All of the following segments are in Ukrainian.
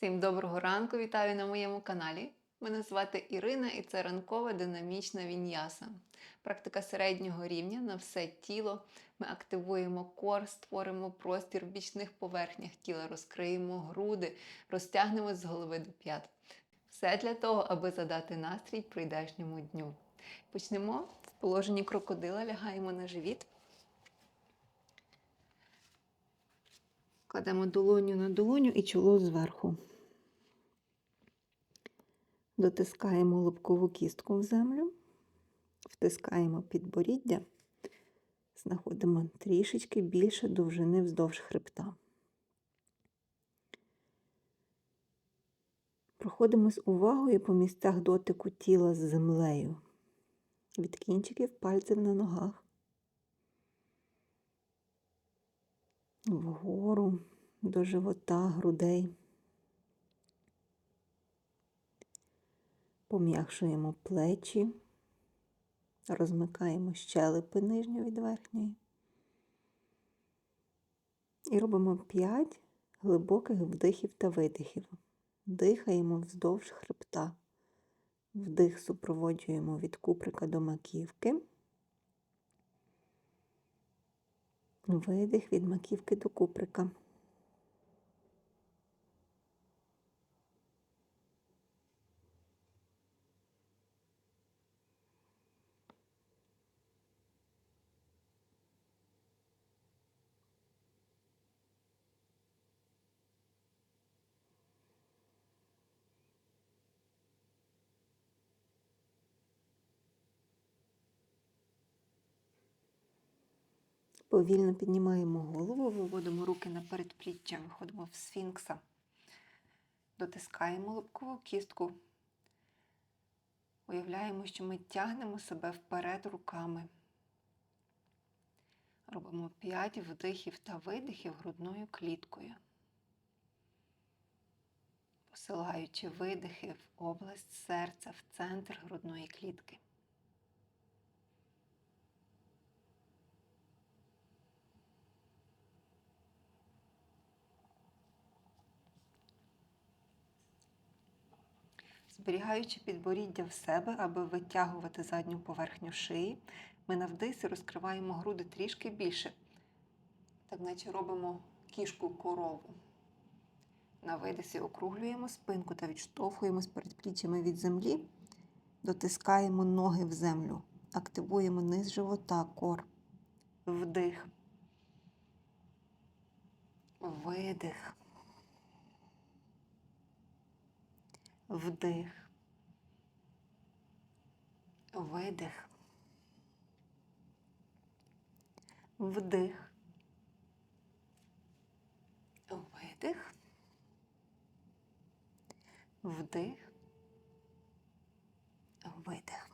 Всім доброго ранку! Вітаю на моєму каналі. Мене звати Ірина і це ранкова динамічна віньяса. Практика середнього рівня на все тіло. Ми активуємо кор, створимо простір в бічних поверхнях тіла, розкриємо груди, розтягнемо з голови до п'ят. Все для того, аби задати настрій прийдешньому дню. Почнемо в положенні крокодила, лягаємо на живіт. Кладемо долоню на долоню і чоло зверху. Дотискаємо лобкову кістку в землю, втискаємо підборіддя, знаходимо трішечки більше довжини вздовж хребта. Проходимо з увагою по місцях дотику тіла з землею, від кінчиків пальців на ногах. вгору до живота, грудей. Пом'якшуємо плечі, розмикаємо щелепи нижню від верхньої. І робимо 5 глибоких вдихів та видихів. Дихаємо вздовж хребта. Вдих супроводжуємо від куприка до маківки. Видих від маківки до куприка. Повільно піднімаємо голову, виводимо руки на передпліччя, виходимо в сфінкса, дотискаємо лобкову кістку. Уявляємо, що ми тягнемо себе вперед руками. Робимо 5 вдихів та видихів грудною кліткою, посилаючи видихи в область серця, в центр грудної клітки. Зберігаючи підборіддя в себе, аби витягувати задню поверхню шиї, ми на вдисі розкриваємо груди трішки більше, так наче робимо кішку корову. На видисі округлюємо спинку та відштовхуємо з передпліччями від землі, дотискаємо ноги в землю, активуємо низ живота, кор, вдих, видих. Вдих, видих, вдих, видих, вдих, видих.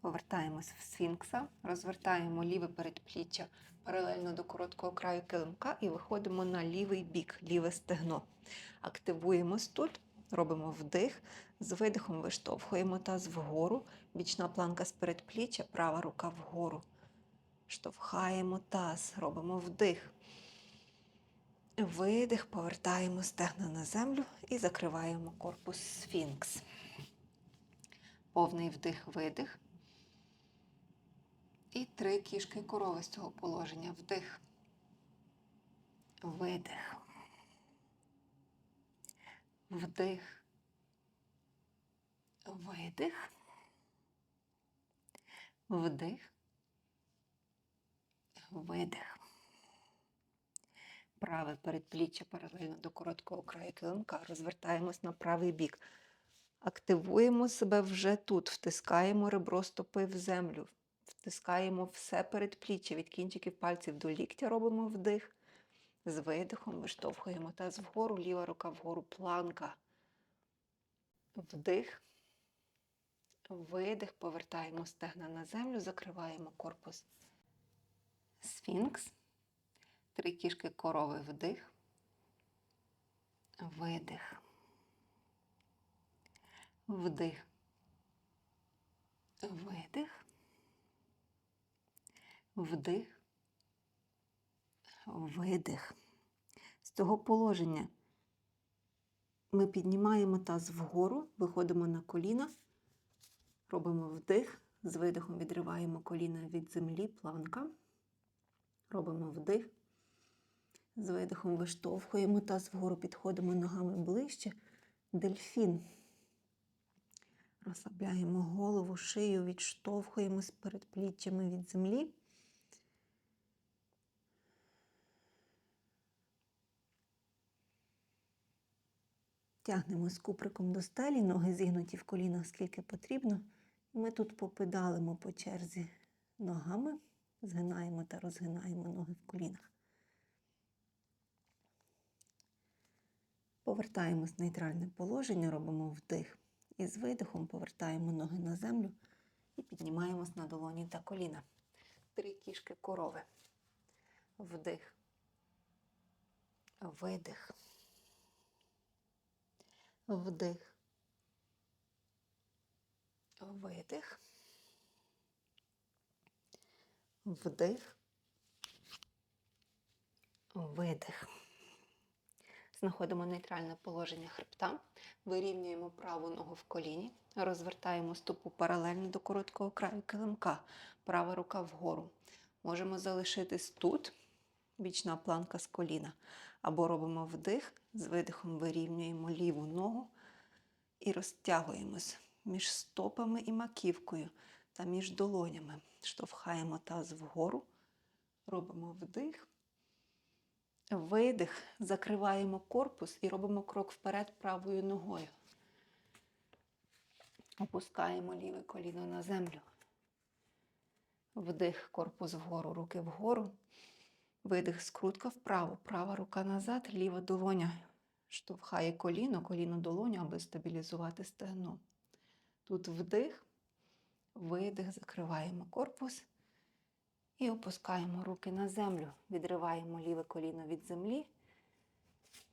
Повертаємось в сфінкса, розвертаємо ліве передпліччя паралельно до короткого краю килимка і виходимо на лівий бік, ліве стегно. Активуємось тут. Робимо вдих, з видихом виштовхуємо таз вгору, бічна планка з передпліччя, права рука вгору. Штовхаємо таз, робимо вдих. Видих, повертаємо стегна на землю і закриваємо корпус сфінкс. Повний вдих-видих. І три кішки корови з цього положення. Вдих. Видих вдих, видих, вдих, видих. Праве передпліччя паралельно до короткого краю килимка. Розвертаємось на правий бік. Активуємо себе вже тут, втискаємо ребро стопи в землю, втискаємо все передпліччя від кінчиків пальців до ліктя, робимо вдих. З видихом виштовхуємо таз вгору, ліва рука вгору, планка. Вдих, видих, повертаємо стегна на землю, закриваємо корпус. Сфінкс. Три кішки корови вдих. Видих. Вдих. Видих. Вдих видих. З цього положення Ми піднімаємо таз вгору, виходимо на коліна, робимо вдих, з видихом відриваємо коліна від землі, планка. Робимо вдих. З видихом виштовхуємо таз вгору, підходимо ногами ближче. Дельфін. Розслабляємо голову, шию, відштовхуємось перед пліччями від землі. Тягнемо з куприком до стелі, ноги зігнуті в колінах скільки потрібно. Ми тут попедалимо по черзі ногами, згинаємо та розгинаємо ноги в колінах. Повертаємось в нейтральне положення, робимо вдих. І з видихом повертаємо ноги на землю і піднімаємось на долоні та коліна. Три кішки корови. Вдих. Видих. Вдих. Видих. Вдих. Видих. Знаходимо нейтральне положення хребта, вирівнюємо праву ногу в коліні, розвертаємо стопу паралельно до короткого краю килимка, права рука вгору. Можемо залишитись тут, бічна планка з коліна, або робимо вдих, з видихом вирівнюємо ліву ногу і розтягуємось між стопами і маківкою та між долонями. Штовхаємо таз вгору, робимо вдих. Видих, закриваємо корпус і робимо крок вперед правою ногою. Опускаємо ліве коліно на землю. Вдих, корпус вгору, руки вгору. Видих, скрутка вправо, права рука назад, ліва долоня штовхає коліно, коліно долоню, аби стабілізувати стегно. Тут вдих, видих, закриваємо корпус. І опускаємо руки на землю. Відриваємо ліве коліно від землі.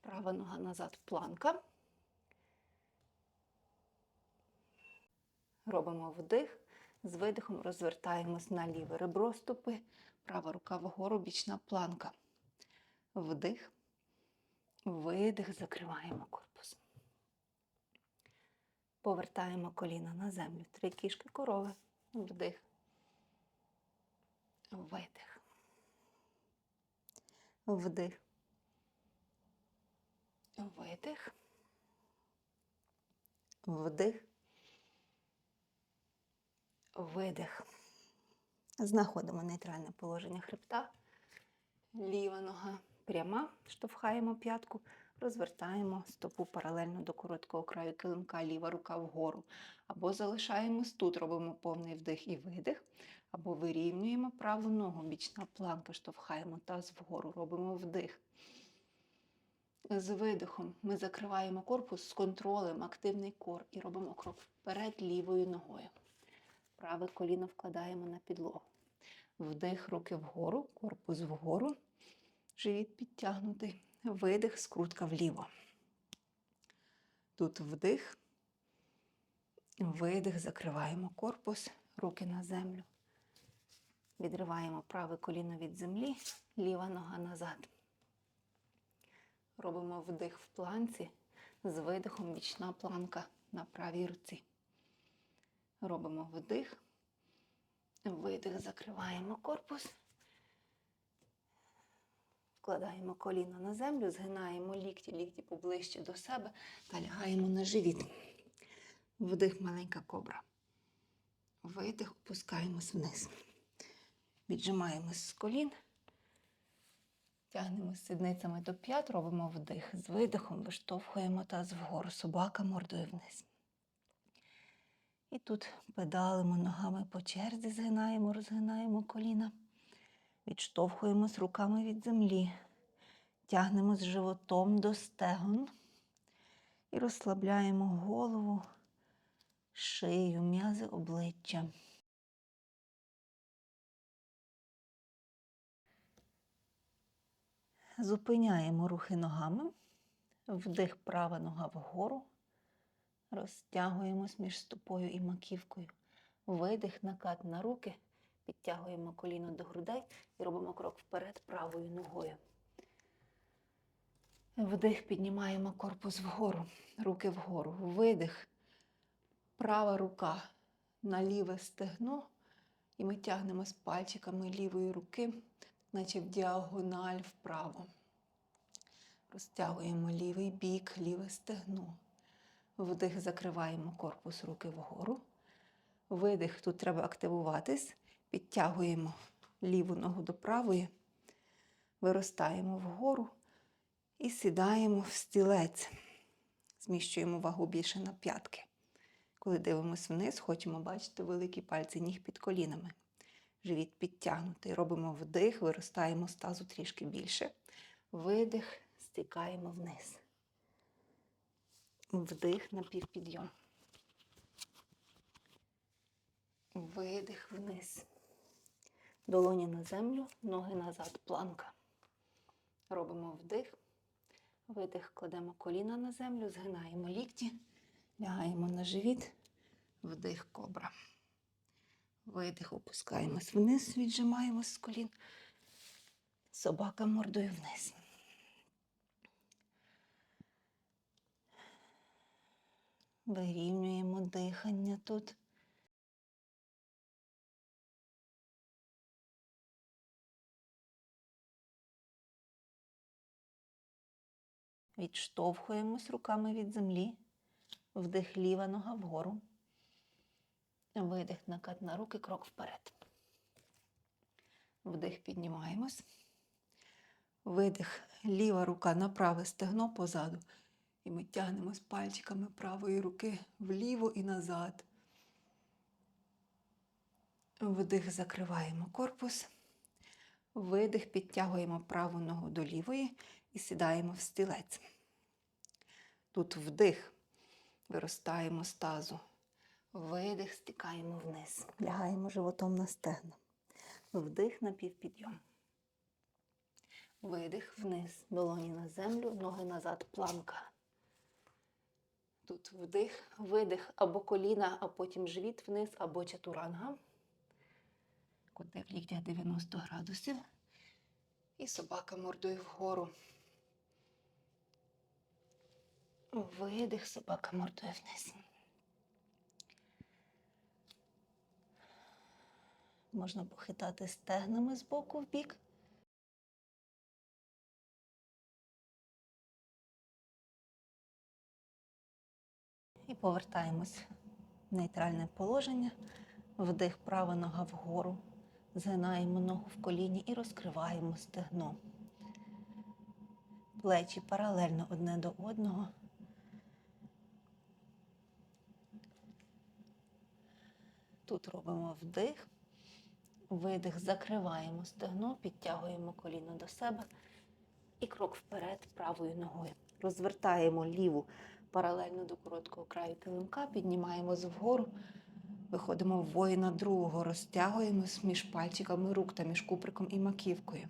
Права нога назад планка. Робимо вдих. З видихом розвертаємось на ліве ребро стопи. Права рука вгору, бічна планка. Вдих. Видих, закриваємо корпус. Повертаємо коліна на землю. Три кішки корови. Вдих. Видих. Вдих. Видих. Вдих. Видих. Знаходимо нейтральне положення хребта. Ліва нога пряма, штовхаємо п'ятку, розвертаємо стопу паралельно до короткого краю килимка, ліва рука вгору. Або залишаємось тут, робимо повний вдих і видих. Або вирівнюємо праву ногу, бічна планка, штовхаємо таз вгору, робимо вдих. З видихом ми закриваємо корпус з контролем, активний кор і робимо крок вперед лівою ногою. Праве коліно вкладаємо на підлогу. Вдих, руки вгору, корпус вгору, живіт підтягнутий. Видих, скрутка вліво. Тут вдих, видих, закриваємо корпус, руки на землю. Відриваємо праве коліно від землі, ліва нога назад. Робимо вдих в планці, з видихом бічна планка на правій руці. Робимо вдих, видих, закриваємо корпус. Вкладаємо коліно на землю, згинаємо лікті, лікті поближче до себе та лягаємо на живіт. Вдих, маленька кобра. Видих, опускаємось вниз. Віджимаємось з колін, тягнемо сідницями до п'ят, робимо вдих. З видихом виштовхуємо таз вгору, собака мордою вниз. І тут педалимо ногами по черзі, згинаємо, розгинаємо коліна. Відштовхуємось руками від землі. Тягнемо з животом до стегон і розслабляємо голову, шию, м'язи обличчя. Зупиняємо рухи ногами. Вдих права нога вгору. Розтягуємось між стопою і маківкою. Видих, накат на руки. Підтягуємо коліно до грудей і робимо крок вперед правою ногою. Вдих, піднімаємо корпус вгору, руки вгору. Видих. Права рука на ліве стегно. І ми тягнемо з пальчиками лівої руки, наче в діагональ вправо. Розтягуємо лівий бік, ліве стегно. Вдих, закриваємо корпус руки вгору. Видих, тут треба активуватись. Підтягуємо ліву ногу до правої, виростаємо вгору і сідаємо в стілець. Зміщуємо вагу більше на п'ятки. Коли дивимося вниз, хочемо бачити великі пальці ніг під колінами. Живіт підтягнутий. Робимо вдих, виростаємо з тазу трішки більше. Видих, стікаємо вниз. Вдих на півпідйом. Видих вниз. Долоні на землю, ноги назад, планка. Робимо вдих. Видих, кладемо коліна на землю, згинаємо лікті, лягаємо на живіт, вдих кобра. Видих, опускаємось вниз, віджимаємось з колін. Собака мордою вниз. Вирівнюємо дихання тут. Відштовхуємось руками від землі. Вдих ліва нога вгору. Видих накат на руки, крок вперед. Вдих піднімаємось. Видих, ліва рука на праве стегно позаду. І ми тягнемось пальчиками правої руки вліво і назад. Вдих, закриваємо корпус. Видих, підтягуємо праву ногу до лівої і сідаємо в стілець. Тут вдих, виростаємо з тазу. Видих, стікаємо вниз. Лягаємо животом на стегна. Вдих на півпідйом. Видих вниз. Долоні на землю, ноги назад, планка. Тут вдих, видих або коліна, а потім живіт вниз, або чатуранга. Куди в ліктях 90 градусів. І собака мордою вгору. Видих, собака мордою вниз. Можна похитати стегнами з боку в бік. І повертаємось в нейтральне положення. Вдих, права нога вгору. Згинаємо ногу в коліні і розкриваємо стегно. Плечі паралельно одне до одного. Тут робимо вдих, видих, закриваємо стегно, підтягуємо коліно до себе і крок вперед правою ногою. Розвертаємо ліву паралельно до короткого краю килимка, піднімаємось вгору, виходимо в воїна другого, розтягуємось між пальчиками рук та між куприком і маківкою.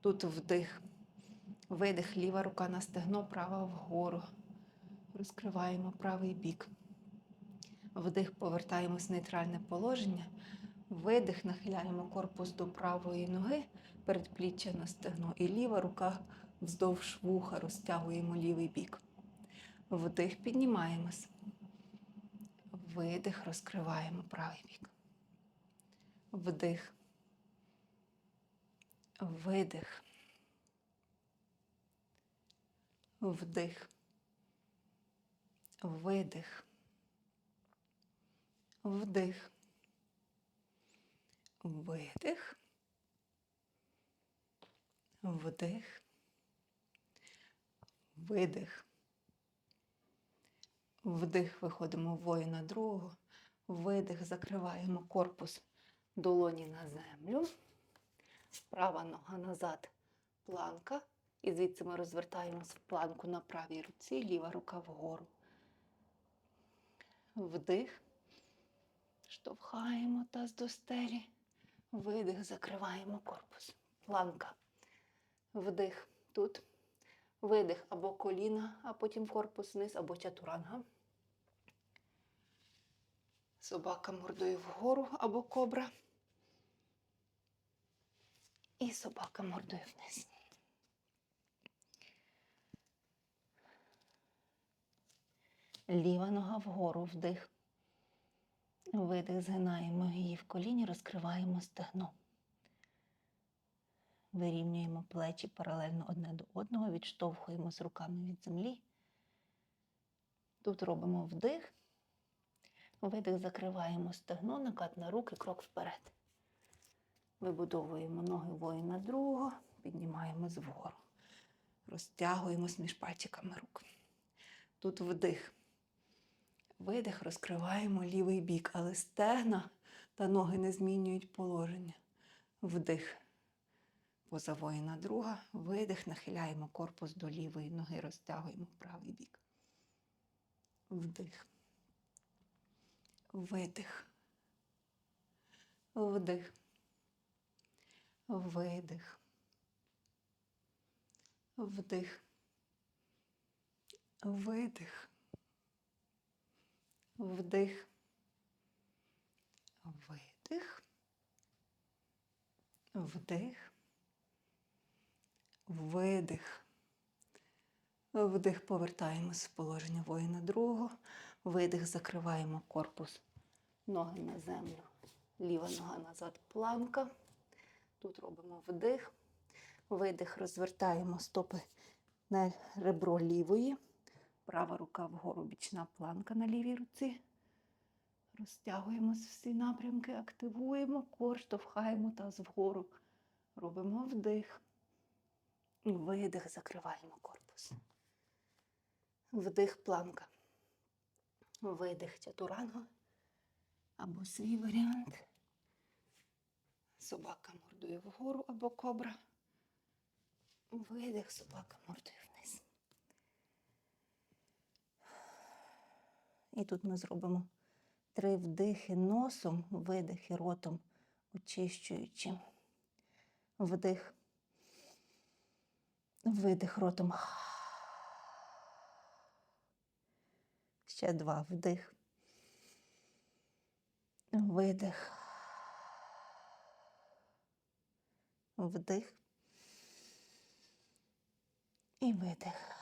Тут вдих, видих, ліва рука на стегно, права вгору. Розкриваємо правий бік. Вдих, повертаємось в нейтральне положення. Видих, нахиляємо корпус до правої ноги, передпліччя на стегно. І ліва рука вздовж вуха розтягуємо лівий бік. Вдих, піднімаємось. Видих, розкриваємо правий бік. Вдих. Видих. Вдих. Видих. Вдих. Видих. Вдих. Видих. Вдих, виходимо в воїна другого. Видих, закриваємо корпус долоні на землю. Права нога назад, планка. І звідси ми розвертаємось в планку на правій руці, ліва рука вгору. Вдих. Штовхаємо таз до стелі. Видих, закриваємо корпус. Планка. Вдих тут. Видих або коліна, а потім корпус вниз, або чатуранга. Собака мордою вгору або кобра. І собака мордою вниз. Ліва нога вгору вдих. Видих, згинаємо її в коліні, розкриваємо стегно. Вирівнюємо плечі паралельно одне до одного, відштовхуємо з руками від землі. Тут робимо вдих. Видих, закриваємо стегно, накат на руки, крок вперед. Вибудовуємо ноги воїна другого, піднімаємось вгору. Розтягуємось між пальчиками рук. Тут вдих. Видих, розкриваємо лівий бік, але стегна та ноги не змінюють положення. Вдих. Поза воїна друга. Видих, нахиляємо корпус до лівої ноги, розтягуємо правий бік. Вдих. Видих. Вдих. Видих. Вдих. Видих. Вдих. Видих. Вдих. Видих. Вдих. Повертаємось в положення воїна другого. Видих. Закриваємо корпус. Ноги на землю. Ліва нога назад. Планка. Тут робимо вдих. Видих. Розвертаємо стопи на ребро лівої. Права рука вгору, бічна планка на лівій руці. Розтягуємось всі напрямки, активуємо кор, штовхаємо таз вгору. Робимо вдих. Видих, закриваємо корпус. Вдих, планка. Видих, чатуранга. Або свій варіант. Собака мордує вгору або кобра. Видих, собака мордує вниз. І тут ми зробимо три вдихи носом, видихи ротом, очищуючи. Вдих. Видих ротом. Ще два. Вдих. Видих. Вдих. І видих.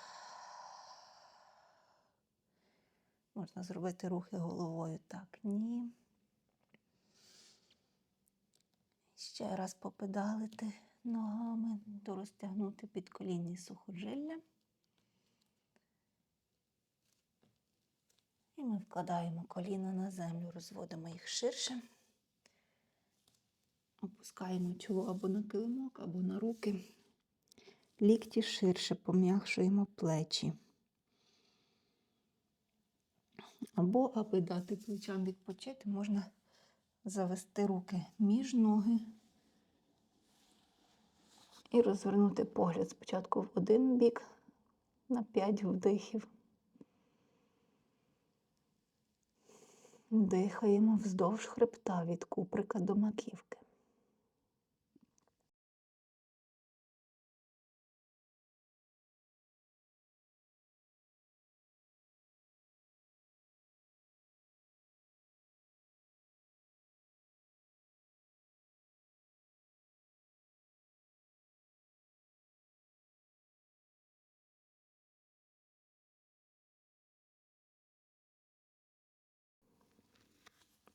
Можна зробити рухи головою так, ні. Ще раз попедалити ногами, розтягнути підколінні сухожилля. Ми вкладаємо коліна на землю, розводимо їх ширше. Опускаємо чоло або на килимок, або на руки. Лікті ширше пом'якшуємо плечі. Або, аби дати плечам відпочити, можна завести руки між ноги і розвернути погляд спочатку в один бік на 5 вдихів. Дихаємо вздовж хребта від куприка до маківки.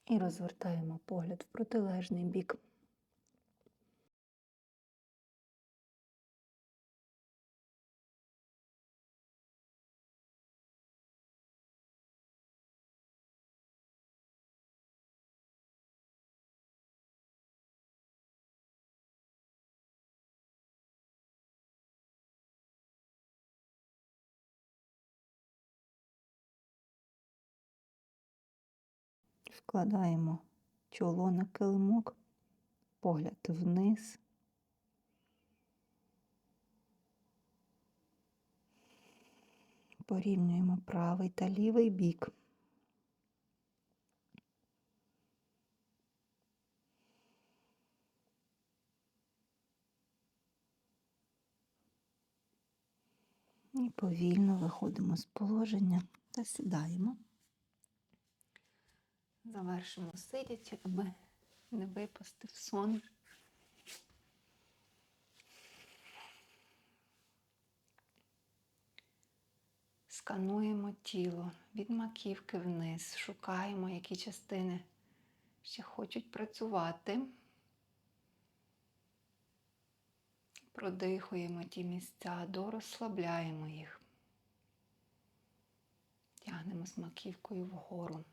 І розвертаємо погляд в протилежний бік. Вкладаємо чоло на килимок, погляд вниз. Порівнюємо правий та лівий бік. І повільно виходимо з положення та сідаємо. Завершимо сидячи, аби не випасти в сон. Скануємо тіло від маківки вниз, шукаємо, які частини ще хочуть працювати. Продихуємо ті місця, дорозслабляємо їх. Тягнемо з маківкою вгору.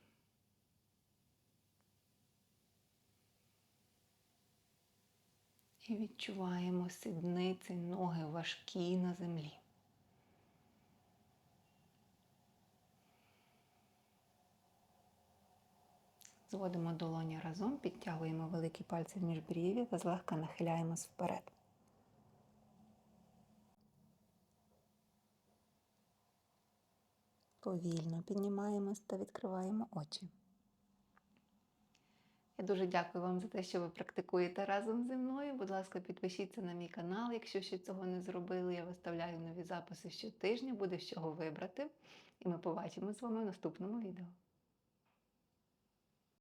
І відчуваємо сідниці, ноги важкі на землі. Зводимо долоні разом, підтягуємо великі пальці в міжбрів'я та злегка нахиляємось вперед. Повільно піднімаємось та відкриваємо очі. Я дуже дякую вам за те, що ви практикуєте разом зі мною. Будь ласка, підпишіться на мій канал, якщо ще цього не зробили. Я виставляю нові записи щотижня, буде з чого вибрати. І ми побачимо з вами в наступному відео.